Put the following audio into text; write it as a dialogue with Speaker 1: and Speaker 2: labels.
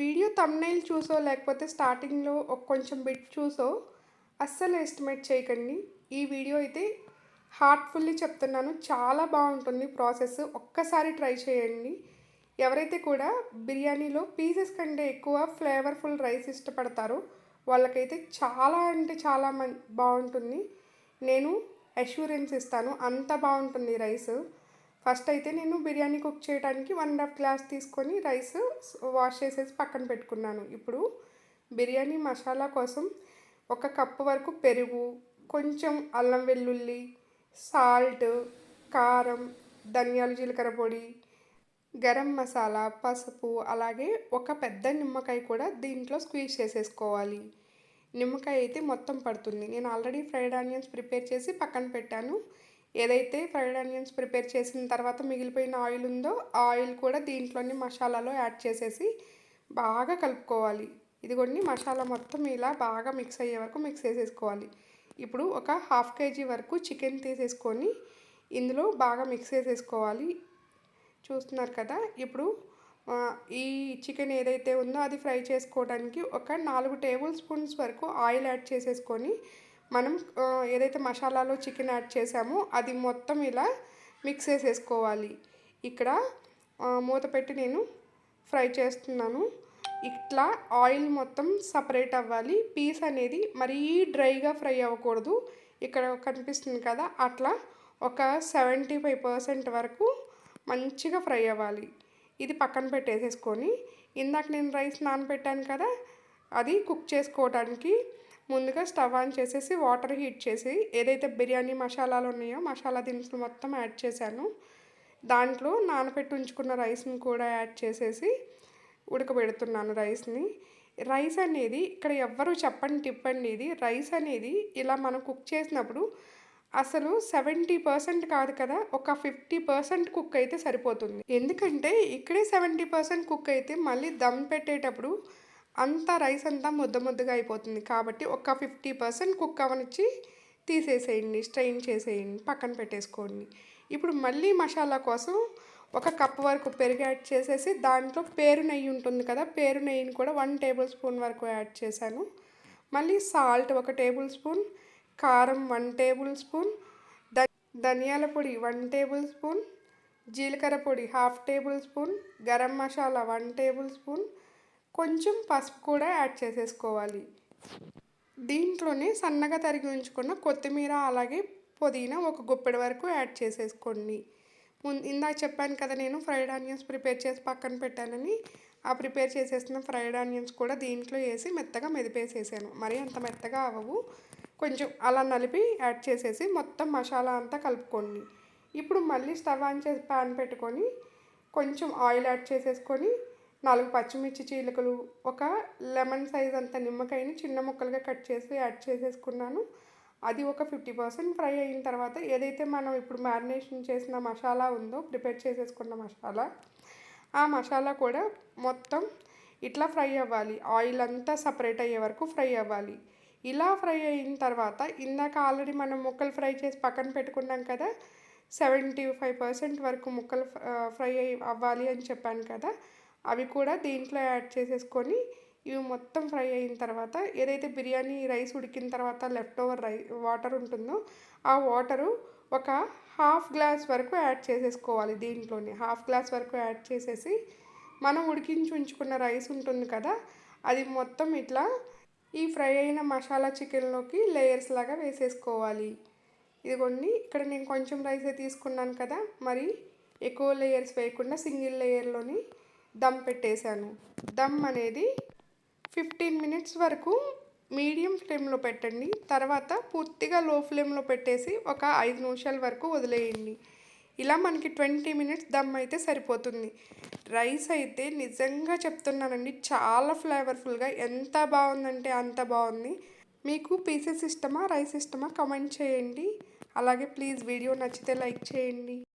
Speaker 1: Video thumbnail చూసో లేకపోతే స్టార్టింగ్లో ఒక కొంచెం బిట్ చూసో అస్సలు ఎస్టిమేట్ చేయకండి. ఈ వీడియో అయితే హార్ట్ఫుల్లీ చెప్తున్నాను. చాలా బాగుంటుంది ప్రాసెస్ ఒక్కసారి ట్రై చేయండి. ఎవరైతే కూడా బిర్యానీలో పీసెస్ కంటే ఎక్కువ ఫ్లేవర్ఫుల్ రైస్ ఇష్టపడతారో వాళ్ళకైతే చాలా అంటే చాలా బాగుంటుంది. నేను అష్యూరెన్స్ ఇస్తాను. అంత బాగుంటుంది రైస్ ఫస్ట్ అయితే నేను బిర్యానీ కుక్ చేయడానికి వన్ అండ్ హాఫ్ గ్లాస్ తీసుకొని రైస్ వాష్ చేసేసి పక్కన పెట్టుకున్నాను. ఇప్పుడు బిర్యానీ మసాలా కోసం ఒక కప్పు వరకు పెరుగు కొంచెం అల్లం వెల్లుల్లి సాల్ట్ కారం ధనియాలు జీలకర్ర పొడి గరం మసాలా పసుపు అలాగే ఒక పెద్ద నిమ్మకాయ కూడా దీంట్లో స్క్వీజ్ చేసేసుకోవాలి. నిమ్మకాయ అయితే మొత్తం పడుతుంది. నేను ఆల్రెడీ ఫ్రైడ్ ఆనియన్స్ ప్రిపేర్ చేసి పక్కన పెట్టాను. ఏదైతే ఫ్రైడ్ ఆనియన్స్ ప్రిపేర్ చేసిన తర్వాత మిగిలిపోయిన ఆయిల్ ఉందో ఆ ఆయిల్ కూడా దీంట్లోని మసాలాలో యాడ్ చేసేసి బాగా కలుపుకోవాలి. ఇదిగోండి మసాలా మొత్తం ఇలా బాగా మిక్స్ అయ్యే వరకు మిక్స్ చేసేసుకోవాలి. ఇప్పుడు ఒక హాఫ్ కేజీ వరకు చికెన్ తీసేసుకొని ఇందులో బాగా మిక్స్ చేసేసుకోవాలి. చూస్తున్నారు కదా ఇప్పుడు ఈ చికెన్ ఏదైతే ఉందో అది ఫ్రై చేసుకోవడానికి ఒక నాలుగు టేబుల్ స్పూన్స్ వరకు ఆయిల్ యాడ్ చేసేసుకొని మనం ఏదైతే మసాలాలో చికెన్ యాడ్ చేసామో అది మొత్తం ఇలా మిక్స్ చేసేసుకోవాలి. ఇక్కడ మూత పెట్టి నేను ఫ్రై చేస్తున్నాను. ఇట్లా ఆయిల్ మొత్తం సపరేట్ అవ్వాలి. పీస్ అనేది మరీ డ్రైగా ఫ్రై అవ్వకూడదు. ఇక్కడ కనిపిస్తుంది కదా అట్లా ఒక సెవెంటీ ఫైవ్ పర్సెంట్ వరకు మంచిగా ఫ్రై అవ్వాలి. ఇది పక్కన పెట్టేసేసుకొని ఇందాక నేను రైస్ నానబెట్టాను కదా అది కుక్ చేసుకోవడానికి ముందుగా స్టవ్ ఆన్ చేసేసి వాటర్ హీట్ చేసి ఏదైతే బిర్యానీ మసాలాలు ఉన్నాయో మసాలా దినుసులు మొత్తం యాడ్ చేశాను. దాంట్లో నానబెట్టి ఉంచుకున్న రైస్ని కూడా యాడ్ చేసేసి ఉడకబెడుతున్నాను రైస్ని. రైస్ అనేది ఇక్కడ ఎవ్వరు చెప్పండి టిప్పండి ఇది. రైస్ అనేది ఇలా మనం కుక్ చేసినప్పుడు అసలు సెవెంటీ పర్సెంట్ కాదు కదా ఒక ఫిఫ్టీ పర్సెంట్ కుక్ అయితే సరిపోతుంది. ఎందుకంటే ఇక్కడే సెవెంటీ పర్సెంట్ కుక్ అయితే మళ్ళీ దమ్ పెట్టేటప్పుడు అంతా రైస్ అంతా ముద్ద ముద్దగా అయిపోతుంది. కాబట్టి ఒక ఫిఫ్టీ పర్సెంట్ కుక్ అవనిచ్చి తీసేసేయండి స్ట్రెయిన్ చేసేయండి పక్కన పెట్టేసుకోండి. ఇప్పుడు మళ్ళీ మసాలా కోసం ఒక కప్ వరకు పెరుగు యాడ్ చేసేసి దాంట్లో పేరు నెయ్యి ఉంటుంది కదా పేరు నెయ్యిని కూడా వన్ టేబుల్ స్పూన్ వరకు యాడ్ చేశాను. మళ్ళీ సాల్ట్ ఒక టేబుల్ స్పూన్ కారం వన్ టేబుల్ స్పూన్ ధనియాల పొడి వన్ టేబుల్ స్పూన్ జీలకర్ర పొడి half table spoon garam masala one table spoon కొంచెం పసుపు కూడా యాడ్ చేసేసుకోవాలి. దీంట్లోనే సన్నగా తరిగి ఉంచుకున్న కొత్తిమీర అలాగే పుదీనా ఒక గుప్పెడు వరకు యాడ్ చేసేసుకోండి. ముందు ఇందాక చెప్పాను కదా నేను ఫ్రైడ్ ఆనియన్స్ ప్రిపేర్ చేసి పక్కన పెట్టానని ఆ ప్రిపేర్ చేసేసిన ఫ్రైడ్ ఆనియన్స్ కూడా దీంట్లో వేసి మెత్తగా మెదిపేసేసాను. మరి అంత మెత్తగా అవ్వవు. కొంచెం అలా నలిపి యాడ్ చేసేసి మొత్తం మసాలా అంతా కలుపుకోండి. ఇప్పుడు మళ్ళీ స్టవ్ ఆన్ చేసి ప్యాన్ పెట్టుకొని కొంచెం ఆయిల్ యాడ్ చేసేసుకొని నాలుగు పచ్చిమిర్చి చీలికలు ఒక లెమన్ సైజ్ అంత నిమ్మకాయని చిన్న ముక్కలుగా కట్ చేసి యాడ్ చేసేసుకున్నాను. అది ఒక ఫిఫ్టీ పర్సెంట్ ఫ్రై అయిన తర్వాత ఏదైతే మనం ఇప్పుడు మ్యారినేషన్ చేసిన మసాలా ఉందో ప్రిపేర్ చేసేసుకున్న మసాలా ఆ మసాలా కూడా మొత్తం ఇట్లా ఫ్రై అవ్వాలి. ఆయిల్ అంతా సపరేట్ అయ్యే వరకు ఫ్రై అవ్వాలి. ఇలా ఫ్రై అయిన తర్వాత ఇందాక ఆల్రెడీ మనం ముక్కలు ఫ్రై చేసి పక్కన పెట్టుకున్నాం కదా సెవెంటీ ఫైవ్ పర్సెంట్ వరకు ముక్కలు ఫ్రై అవ్వాలి అని చెప్పాను కదా అవి కూడా దీంట్లో యాడ్ చేసేసుకొని ఇవి మొత్తం ఫ్రై అయిన తర్వాత ఏదైతే బిర్యానీ రైస్ ఉడికిన తర్వాత లెఫ్ట్ ఓవర్ రై వాటర్ ఉంటుందో ఆ వాటరు ఒక హాఫ్ గ్లాస్ వరకు యాడ్ చేసేసుకోవాలి దీంట్లోనే. హాఫ్ గ్లాస్ వరకు యాడ్ చేసేసి మనం ఉడికించి ఉంచుకున్న రైస్ ఉంటుంది కదా అది మొత్తం ఇట్లా ఈ ఫ్రై అయిన మసాలా చికెన్లోకి లేయర్స్ లాగా వేసేసుకోవాలి. ఇదిగోండి ఇక్కడ నేను కొంచెం రైసే తీసుకున్నాను కదా మరి ఎక్కువ లేయర్స్ వేయకుండా సింగిల్ లేయర్లోని దమ్ పెట్టేశాను. దమ్ అనేది ఫిఫ్టీన్ మినిట్స్ వరకు మీడియం ఫ్లేమ్లో పెట్టండి. తర్వాత పూర్తిగా లో ఫ్లేమ్లో పెట్టేసి ఒక ఐదు నిమిషాల వరకు వదిలేయండి. ఇలా మనకి ట్వంటీ మినిట్స్ దమ్ అయితే సరిపోతుంది. రైస్ అయితే నిజంగా చెప్తున్నానండి చాలా ఫ్లేవర్ఫుల్గా. ఎంత బాగుందంటే అంత బాగుంది. మీకు పీసెస్ ఇష్టమా రైస్ ఇష్టమా కమెంట్ చేయండి. అలాగే ప్లీజ్ వీడియో నచ్చితే లైక్ చేయండి.